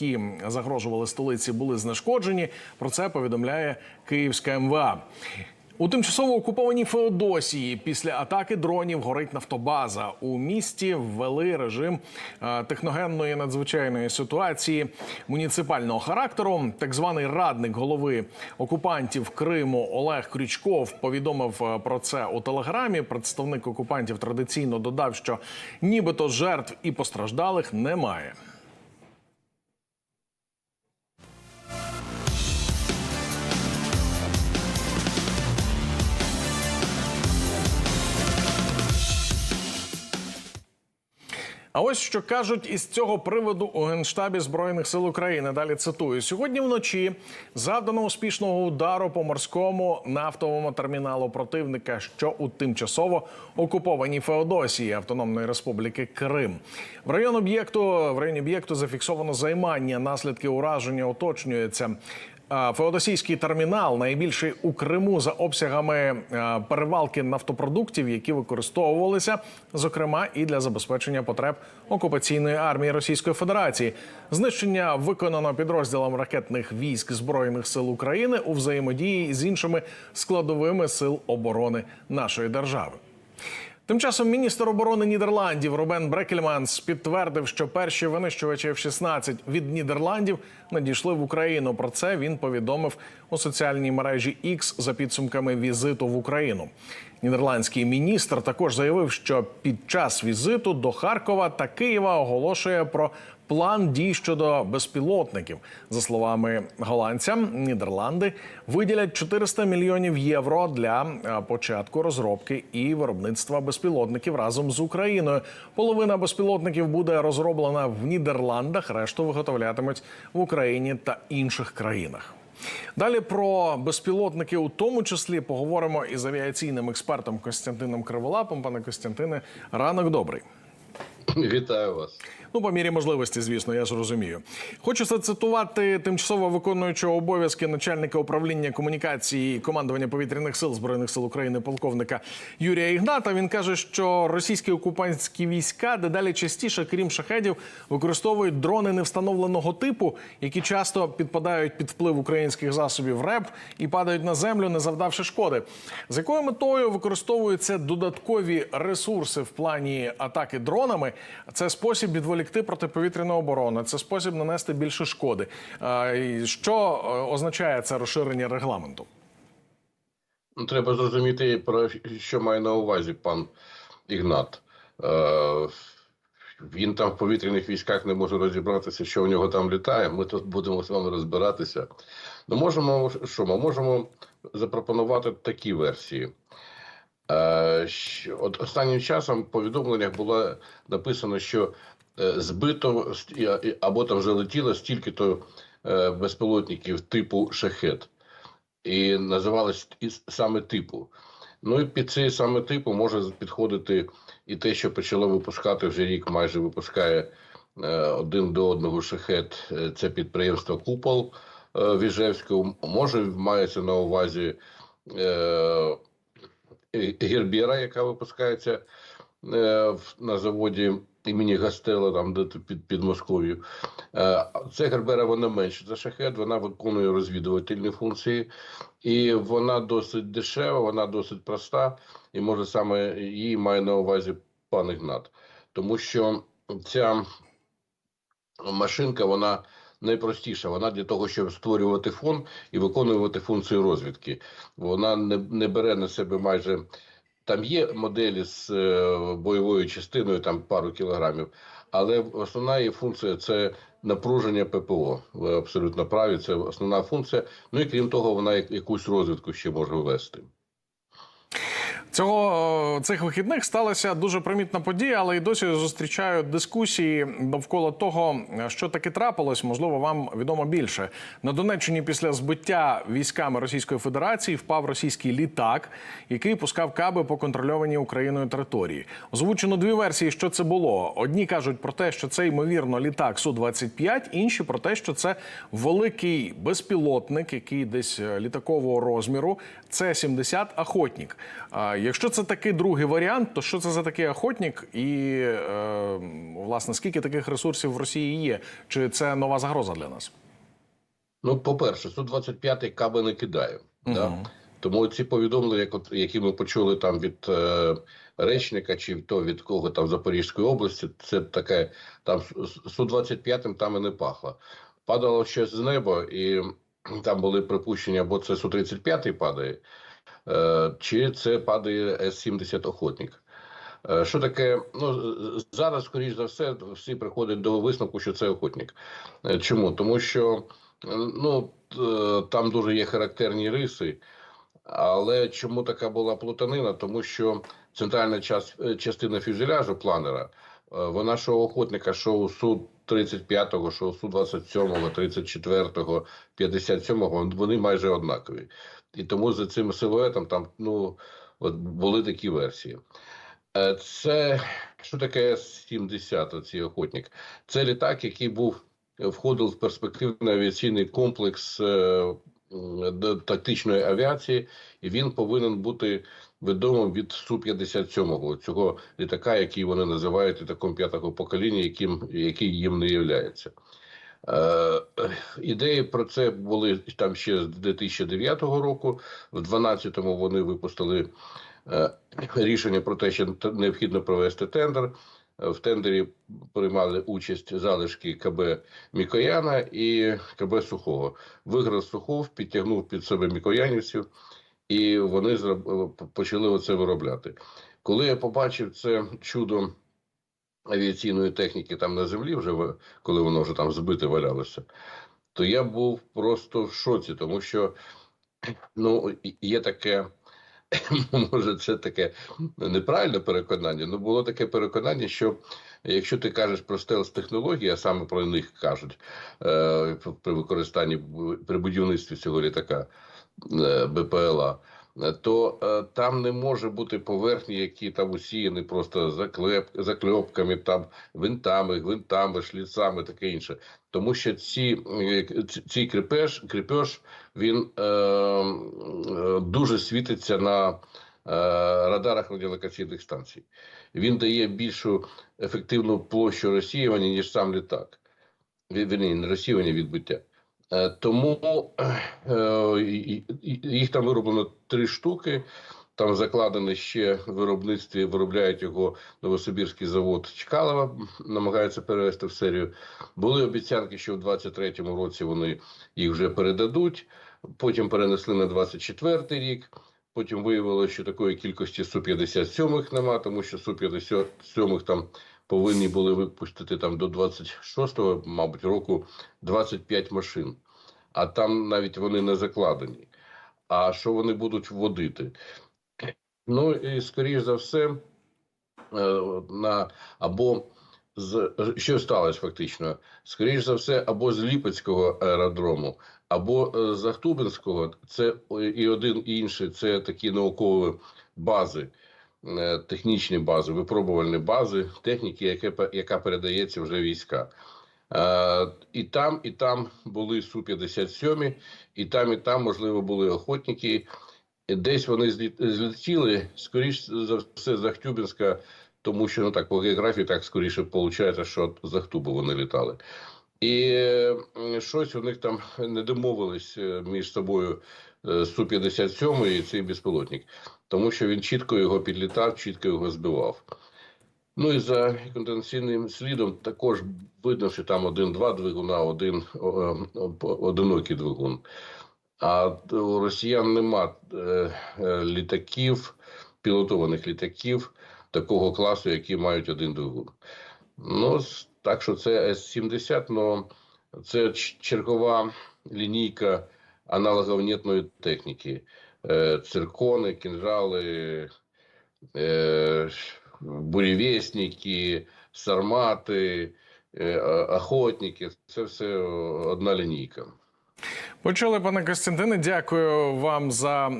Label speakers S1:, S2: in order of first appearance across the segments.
S1: які загрожували столиці, були знешкоджені. Про це повідомляє Київська МВА. У тимчасово окупованій Феодосії після атаки дронів горить нафтобаза. У місті ввели режим е, техногенної надзвичайної ситуації муніципального характеру. Так званий радник голови окупантів Криму Олег Крючков повідомив е, про це у телеграмі. Представник окупантів традиційно додав, що нібито жертв і постраждалих немає. А ось що кажуть із цього приводу у генштабі збройних сил України. Далі цитую: сьогодні вночі завдано успішного удару по морському нафтовому терміналу противника, що у тимчасово окупованій Феодосії Автономної Республіки Крим. В район об'єкту в районі об'єкту зафіксовано займання. Наслідки ураження уточнюються. Феодосійський термінал найбільший у Криму за обсягами перевалки нафтопродуктів, які використовувалися, зокрема і для забезпечення потреб окупаційної армії Російської Федерації. Знищення виконано підрозділом ракетних військ збройних сил України у взаємодії з іншими складовими сил оборони нашої держави. Тим часом міністр оборони Нідерландів Рубен Брекельманс підтвердив, що перші винищувачі F-16 від Нідерландів надійшли в Україну. Про це він повідомив у соціальній мережі X за підсумками візиту в Україну. Нідерландський міністр також заявив, що під час візиту до Харкова та Києва оголошує про план дій щодо безпілотників. За словами голландця, Нідерланди виділять 400 мільйонів євро для е, початку розробки і виробництва безпілотників разом з Україною. Половина безпілотників буде розроблена в Нідерландах, решту виготовлятимуть в Україні та інших країнах. Далі про безпілотники, у тому числі, поговоримо із авіаційним експертом Костянтином Криволапом. Пане Костянтине, ранок добрий.
S2: Вітаю вас.
S1: Ну, по мірі можливості, звісно, я ж розумію. Хочу зацитувати тимчасово виконуючого обов'язки начальника управління комунікації і командування повітряних сил збройних сил України полковника Юрія Ігната. Він каже, що російські окупантські війська дедалі частіше, крім шахедів, використовують дрони невстановленого типу, які часто підпадають під вплив українських засобів РЕП і падають на землю, не завдавши шкоди. З якою метою використовуються додаткові ресурси в плані атаки дронами? Це спосіб відволікти протиповітряну оборону, це спосіб нанести більше шкоди. Що е, означає це розширення регламенту?
S2: Ну, Треба зрозуміти, про що має на увазі пан Ігнат. Е, він там в повітряних військах не може розібратися, що у нього там літає. Ми тут будемо з вами розбиратися. Ну, можемо що ми можемо запропонувати такі версії. Е, От останнім часом в повідомленнях було написано, що збито ст- або там вже летіло стільки-то е, безпілотників типу шахет. І називалось саме типу. Ну і під цей саме типу може підходити і те, що почало випускати вже рік, майже випускає е, один до одного шахет. е, Це підприємство Купол е, в Іжевську. Може, мається на увазі е, Гербера, яка випускається е, на заводі імені Гастела, там де під, під Москов'ю. Е, Це Гербера вона менше за шахет, вона виконує розвідувальні функції, і вона досить дешева, вона досить проста, і може саме її має на увазі пан Ігнат. Тому що ця машинка, вона найпростіша. Вона для того, щоб створювати фон і виконувати функцію розвідки. Вона не, не бере на себе майже. Там є моделі з е, бойовою частиною, там пару кілограмів, але основна її функція це напруження ППО. Ви абсолютно праві, це основна функція. Ну і крім того, вона як- якусь розвідку ще може ввести.
S1: Цього цих вихідних сталася дуже примітна подія, але й досі зустрічаю дискусії довкола того, що таки трапилось. Можливо, вам відомо більше. На Донеччині після збиття військами Російської Федерації впав російський літак, який пускав каби по контрольованій Україною території. Озвучено дві версії, що це було. Одні кажуть про те, що це ймовірно літак су 25 інші про те, що це великий безпілотник, який десь е, літакового розміру. Це 70 охотник. Якщо це такий другий варіант, то що це за такий охотник? І е, власне скільки таких ресурсів в Росії є? Чи це нова загроза для нас?
S2: Ну, по-перше, Су-25 каби не кидає. Да? Тому ці повідомлення, які ми почули там від е, речника чи то від кого там Запорізької області, це таке там Су-25 там і не пахло. Падало щось з неба, і там були припущення, або це Су-35 падає, е, чи це падає С-70 охотник. Е, Що таке? Ну зараз, скоріш за все, всі приходять до висновку, що це охотник. Е, Чому? Тому що е, ну е, там дуже є характерні риси. Але чому така була плутанина? Тому що центральна час, е, частина фюзеляжу планера, е, вона що охотника, що у су 35-го, що су 27-го, 34-го, 57-го, вони майже однакові. І тому за цим силуетом там ну, от були такі версії. Е, Це що таке С-70, цей охотник? Це літак, який був входив в перспективний авіаційний комплекс е, тактичної авіації, і він повинен бути відомим від Су-57, цього літака, який вони називають літаком п'ятого покоління, яким, який їм не являється. Е, ідеї про це були там ще з 2009 року. В 2012 вони випустили е, рішення про те, що необхідно провести тендер. В тендері приймали участь залишки КБ Мікояна і КБ Сухого. Виграв Сухов, підтягнув під себе мікоянівців, і вони почали оце виробляти. Коли я побачив це чудо авіаційної техніки там на землі, вже коли воно вже там збите валялося, то я був просто в шоці, тому що ну, є таке. Може, це таке неправильне переконання. Ну було таке переконання, що якщо ти кажеш про стелс технології, а саме про них кажуть е, при використанні при будівництві цього літака е, БПЛА, то е, там не може бути поверхні, які там усіяні просто заклеп, закльопками, там винтами, гвинтами, шліцами, таке інше. Тому що ці, е, ці- кріпеж, кріпеж він е, е, дуже світиться на е, радарах радіолокаційних станцій. Він дає більшу ефективну площу розсіювання, ніж сам літак. Ві- Вірні, не розсіювання відбиття. Е, Тому е, і- їх там вироблено три штуки. Там закладено ще виробництві, виробляють його Новосибірський завод Чкалова, намагаються перевести в серію. Були обіцянки, що в 23-му році вони їх вже передадуть. Потім перенесли на 24-й рік. Потім виявилося, що такої кількості Су-57 нема, тому що Су-57 там повинні були випустити там до 26-го, мабуть, року 25 машин. А там навіть вони не закладені. А що вони будуть вводити? Ну і скоріш за все, е, на або з що сталося фактично? Скоріш за все, або з Ліпецького аеродрому, або е, з Ахтубинського. Це і один і інший це такі наукові бази, е, технічні бази, випробувальні бази техніки, яка передається вже війська. Е, і там, і там були Су-57, і там, і там, можливо, були охотники. Десь вони злетіли, скоріш за все, з Ахтюбінська, тому що ну так по географії так скоріше виходить, що з Ахтуби вони літали. І щось у них там не домовились е, між собою е, Су-57 і цей безпілотник, тому що він чітко його підлітав, чітко його збивав. Ну і за контенційним слідом також видно, що там один-два двигуна, один о, одинокий двигун. А у росіян нема е, е, літаків, пілотованих літаків такого класу, які мають один двигун. Ну, так що це С-70, но це чергова лінійка аналоговнітної техніки. Е, циркони, кінжали, буревестники, сармати, е, охотники. Це все одна лінійка.
S1: Почули, пане Костянтине. Дякую вам за е,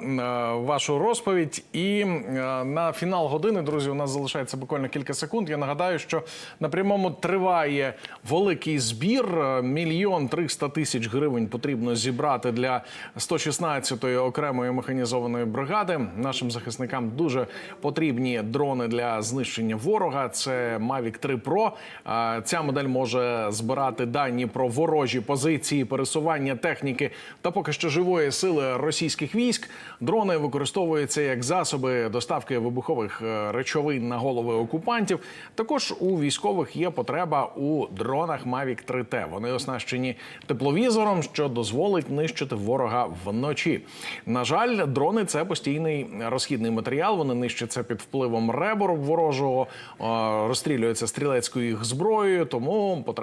S1: вашу розповідь. І е, на фінал години, друзі, у нас залишається буквально кілька секунд. Я нагадаю, що на прямому триває великий збір. Е, Мільйон триста тисяч гривень потрібно зібрати для 116-ї окремої механізованої бригади. Нашим захисникам дуже потрібні дрони для знищення ворога. Це Mavic 3 Pro. Ця модель може збирати дані про ворожі позиції, пересування техніки та поки що живої сили російських військ. Дрони використовуються як засоби доставки вибухових е, речовин на голови окупантів. Також у військових є потреба у дронах Mavic 3T. Вони оснащені тепловізором, що дозволить нищити ворога вночі. На жаль, дрони це постійний розхідний матеріал. Вони нищаться під впливом ребору ворожого, розстрілюються стрілецькою їх зброєю. Тому потреба